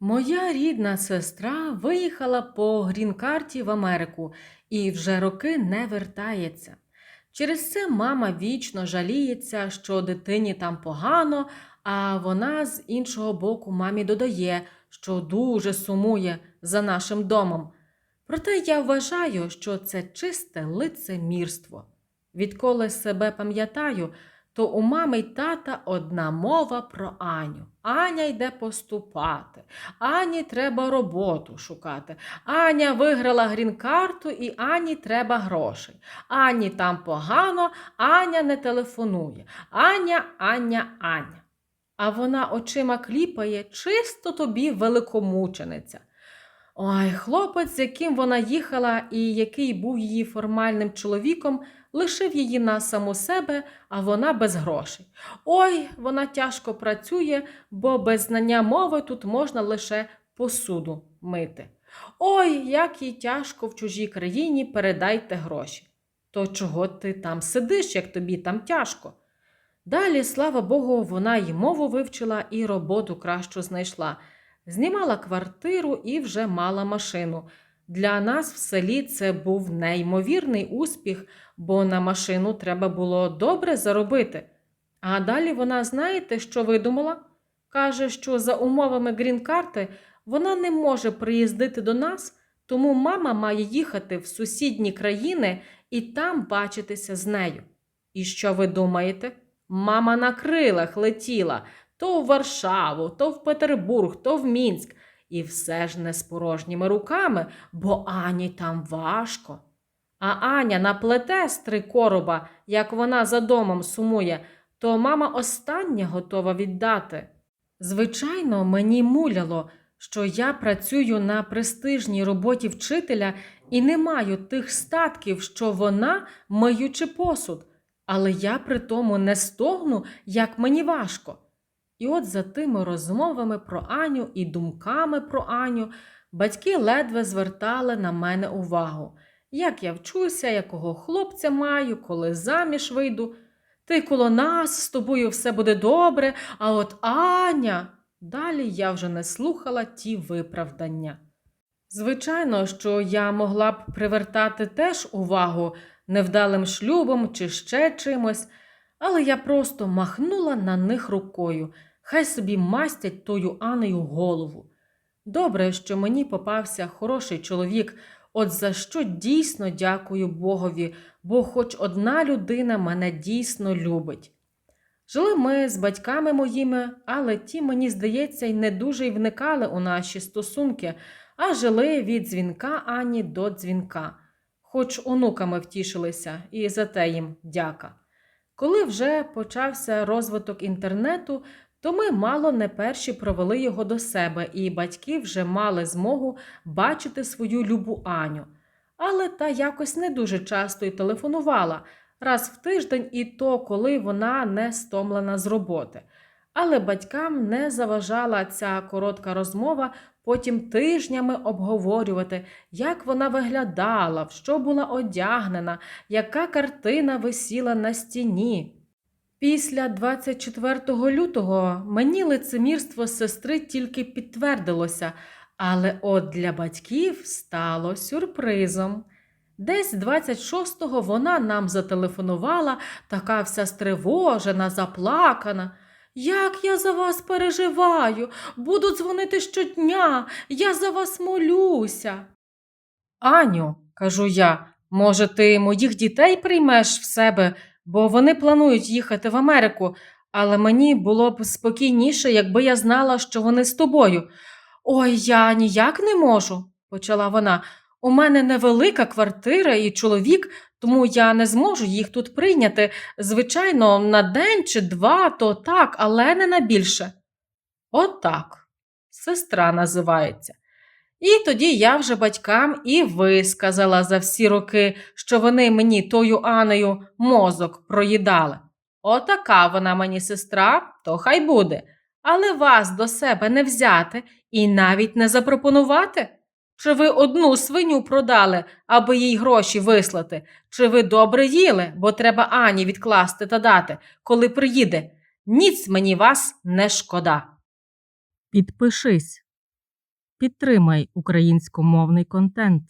Моя рідна сестра виїхала по грін-карті в Америку і вже роки не вертається. Через це мама вічно жаліється, що дитині там погано, а вона з іншого боку мамі додає, що дуже сумує за нашим домом. Проте я вважаю, що це чисте лицемірство. Відколи себе пам'ятаю, то у мами й тата одна мова про Аню. Аня йде поступати. Ані треба роботу шукати. Аня виграла грін-карту і Ані треба грошей. Ані там погано, Аня не телефонує. Аня, Аня, Аня. А вона очима кліпає, чисто тобі великомучениця. Ой, хлопець, з яким вона їхала і який був її формальним чоловіком, лишив її на саму себе, а вона без грошей. Ой, вона тяжко працює, бо без знання мови тут можна лише посуду мити. Ой, як їй тяжко в чужій країні передайте гроші. То чого ти там сидиш, як тобі там тяжко? Далі, слава Богу, вона й мову вивчила і роботу кращу знайшла. Знімала квартиру і вже мала машину. Для нас в селі це був неймовірний успіх, бо на машину треба було добре заробити. А далі вона, знаєте, що видумала? Каже, що за умовами грін-карти вона не може приїздити до нас, тому мама має їхати в сусідні країни і там бачитися з нею. І що ви думаєте? Мама на крилах летіла то в Варшаву, то в Петербург, то в Мінськ. І все ж не з порожніми руками, бо Ані там важко. А Аня наплете з три короба, як вона за домом сумує, то мама останнє готова віддати. Звичайно, мені муляло, що я працюю на престижній роботі вчителя і не маю тих статків, що вона, миючи посуд, але я при тому не стогну, як мені важко. І от за тими розмовами про Аню і думками про Аню батьки ледве звертали на мене увагу. Як я вчуся, якого хлопця маю, коли заміж вийду. Ти коло нас, з тобою все буде добре, а от Аня. Далі я вже не слухала ті виправдання. Звичайно, що я могла б привертати теж увагу невдалим шлюбом чи ще чимось, але я просто махнула на них рукою. Хай собі мастять тою Анею голову. Добре, що мені попався хороший чоловік, от за що дійсно дякую Богові, бо хоч одна людина мене дійсно любить. Жили ми з батьками моїми, але ті, мені здається, й не дуже й вникали у наші стосунки, а жили від дзвінка Ані до дзвінка, хоч онуками втішилися, і за те їм дяка. Коли вже почався розвиток інтернету, то ми мало не перші провели його до себе, і батьки вже мали змогу бачити свою любу Аню. Але та якось не дуже часто й телефонувала раз в тиждень, і то, коли вона не стомлена з роботи. Але батькам не заважала ця коротка розмова потім тижнями обговорювати, як вона виглядала, в що була одягнена, яка картина висіла на стіні. Після 24 лютого мені лицемірство сестри тільки підтвердилося, але от для батьків стало сюрпризом. Десь 26-го вона нам зателефонувала, така вся стривожена, заплакана. Як я за вас переживаю, буду дзвонити щодня, я за вас молюся. Аню, кажу я, може, ти моїх дітей приймеш в себе, бо вони планують їхати в Америку, але мені було б спокійніше, якби я знала, що вони з тобою. Ой, я ніяк не можу, почала вона. У мене невелика квартира і чоловік, тому я не зможу їх тут прийняти. Звичайно, на день чи два, то так, але не на більше. Отак. Сестра називається. І тоді я вже батькам і висказала за всі роки, що вони мені тою Анею мозок проїдали. Отака вона мені сестра, то хай буде, але вас до себе не взяти і навіть не запропонувати. Чи ви одну свиню продали, аби їй гроші вислати? Чи ви добре їли, бо треба Ані відкласти та дати, коли приїде? Ніц мені вас не шкода. Підпишись. Підтримай українськомовний контент.